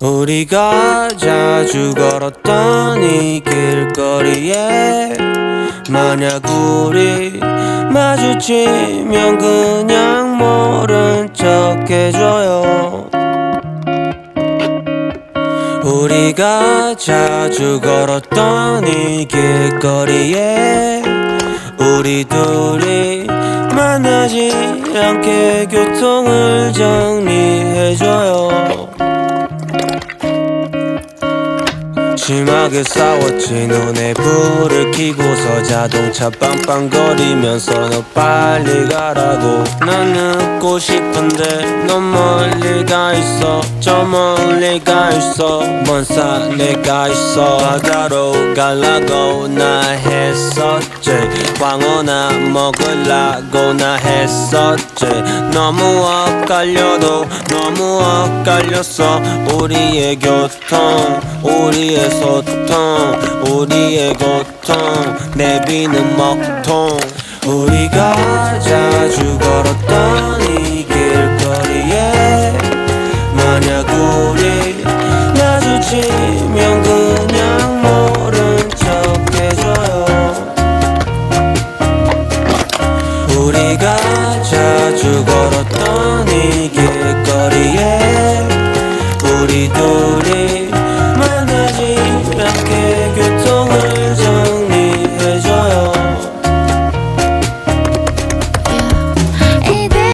우리가 자주 걸었던 이 길거리에 만약 우리 마주치면 그냥 모른 척 해줘요. 우리가 자주 걸었던 이 길거리에 우리 둘이 만나지 않게 교통을 정리해줘요 심하게 싸웠지. 눈에 불을 켜고서 자동차 빵빵거리면서 너 빨리 가라고. 난 늦고 싶은데 넌 멀리 가 있어. 저 멀리 가 있어. 먼 산에 가 있어. 바다로 가려고 나 했었지 광어나 먹으려고 나 했었지. 너무 엇갈려도 너무 엇갈렸어. 우리의 교통 우리의 소통 우리의 고통 내비는 먹통. 우리가 자주 걸었던 이 길거리에 만약 우리 마주치 우리가 자주 걸었